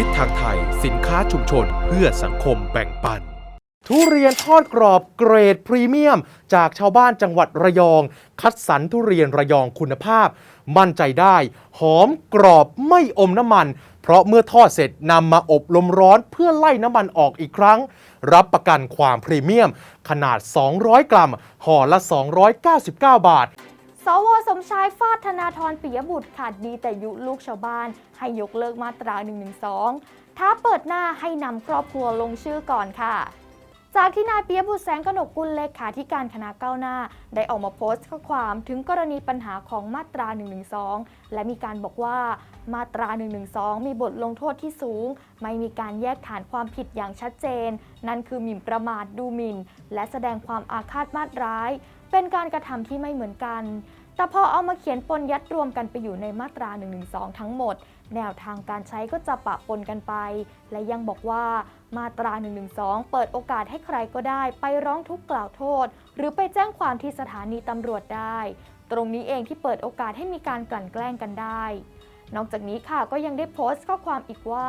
ทิศทางไทย สินค้าชุมชนเพื่อสังคมแบ่งปัน ทุเรียนทอดกรอบเกรดพรีเมียม จากชาวบ้านจังหวัดระยอง คัดสรรทุเรียนระยองคุณภาพ มั่นใจได้ หอมกรอบไม่อมน้ำมัน เพราะเมื่อทอดเสร็จนำมาอบลมร้อนเพื่อไล่น้ำมันออกอีกครั้ง รับประกันความพรีเมียม ขนาด 200 กรัมห่อละ 299 บาท วสมชายฟาดธนาธรปิยบุตรขาดดีแต่ยุลูกชาวบ้าน ให้ยกเลิกมาตรา 112ท้าเปิดหน้าให้นำครอบครัวลงชื่อก่อนค่ะ จากที่นายปิยบุตรแสงกนกกุลเลขาธิการคณะก้าวหน้า ได้ออกมาโพสต์ข้อความถึงกรณีปัญหาของมาตรา 112 และมีการบอกว่ามาตรา 112 มีบทลงโทษที่สูง ไม่มีการแยกฐานความผิดอย่างชัดเจน นั่นคือหมิ่นประมาทดูหมิ่น และแสดงความอาฆาตมาตร้าย เป็นการกระทำที่ไม่เหมือนกัน แต่พอเอามาเขียนปนยัดรวมกันไปอยู่ในมาตรา 112 ทั้งหมด แนวทางการใช้ก็จะปะปนกันไป และยังบอกว่ามาตรา 112 เปิดโอกาสให้ใครก็ได้ ไปร้องทุกข์กล่าวโทษ หรือไปแจ้งความที่สถานีตำรวจได้ ตรงนี้เองที่เปิดโอกาสให้มีการกลั่นแกล้งกันได้ นอกจากนี้ค่ะก็ยังได้โพสต์ข้อความอีกว่า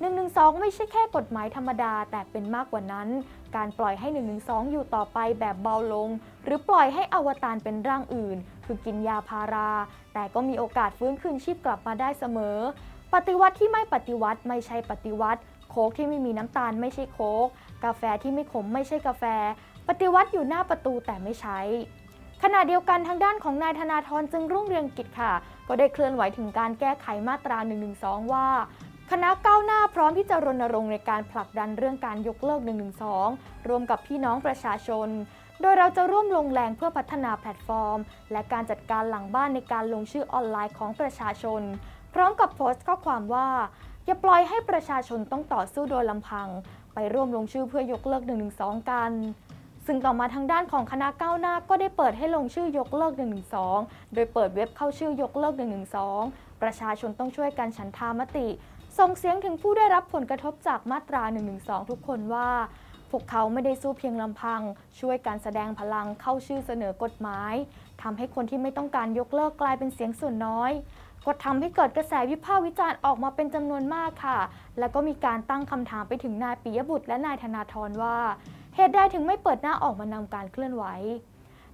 112 ไม่ใช่แค่กฎหมายธรรมดาแต่เป็นมากกว่านั้น การปล่อยให้ 112 อยู่ต่อไปแบบเบาลง หรือปล่อยให้อวตารเป็นร่างอื่น คือกินยาพารา แต่ก็มีโอกาสฟื้นคืนชีพกลับมาได้เสมอ ปฏิวัติที่ไม่ปฏิวัติไม่ใช่ปฏิวัติ โค้กที่ไม่มีน้ำตาลไม่ใช่โค้กกาแฟที่ไม่ขมไม่ใช่กาแฟ ปฏิวัติอยู่หน้าประตูแต่ไม่ใช้ขณะเดียวกันทางด้านของนายธนาธรจึงรุ่งเรืองกิจค่ะ ก็ได้เคลื่อนไหวถึงการแก้ไขมาตรา 112 ว่า คณะก้าวหน้าพร้อมที่จะรณรงค์ในการผลักดันเรื่องการยกเลิก 112 รวมกับพี่น้องประชาชน โดยเราจะร่วมลงแรงเพื่อพัฒนาแพลตฟอร์ม และการจัดการหลังบ้านในการลงชื่อออนไลน์ของประชาชน พร้อมกับโพสต์ข้อความว่า อย่าปล่อยให้ประชาชนต้องต่อสู้โดยลำพัง ไปร่วมลงชื่อเพื่อยกเลิก 112 กัน ซึ่งต่อมาทางด้านของคณะก้าวหน้าก็ได้เปิดให้ลงชื่อยกเลิก 112 โดยเปิดเว็บเข้าชื่อยกเลิก 112 ประชาชนต้องช่วยกันฉันทามติ ส่งเสียงถึงผู้ได้รับผลกระทบจากมาตรา 112 ทุกคนว่า พวกเขาไม่ได้สู้เพียงลำพัง ช่วยการแสดงพลังเข้าชื่อเสนอกฎหมายทำให้คนที่ไม่ต้องการยกเลิกกลายเป็นเสียงส่วนน้อยก็ทำให้เกิดกระแสวิพากษ์วิจารณ์ออกมาเป็นจำนวนมากค่ะ แล้วก็มีการตั้งคำถามไปถึงนายปิยบุตรและนายธนาธรว่า เหตุใดถึงไม่เปิดหน้าออกมานำการเคลื่อนไหว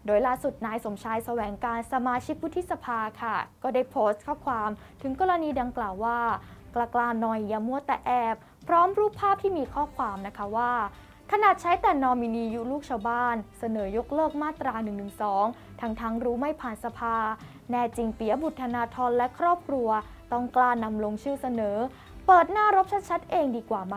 โดยล่าสุดนายสมชายแสวงการสมาชิกวุฒิสภาค่ะ ก็ได้โพสต์ข้อความถึงกรณีดังกล่าวว่ากล้ากลาหน่อยอย่ามัวแต่แอบ พร้อมรูปภาพที่มีข้อความนะคะว่า ขนาดใช้แต่นอมินียุลูกชาวบ้าน เสนอยกเลิกมาตรา 112 ทั้งทั้งๆรู้ไม่ผ่านสภา แน่จริงเปียบุตรธนาทรและครอบครัว ต้องกล้านำลงชื่อเสนอ เปิดหน้ารบชัดๆเองดีกว่าไหม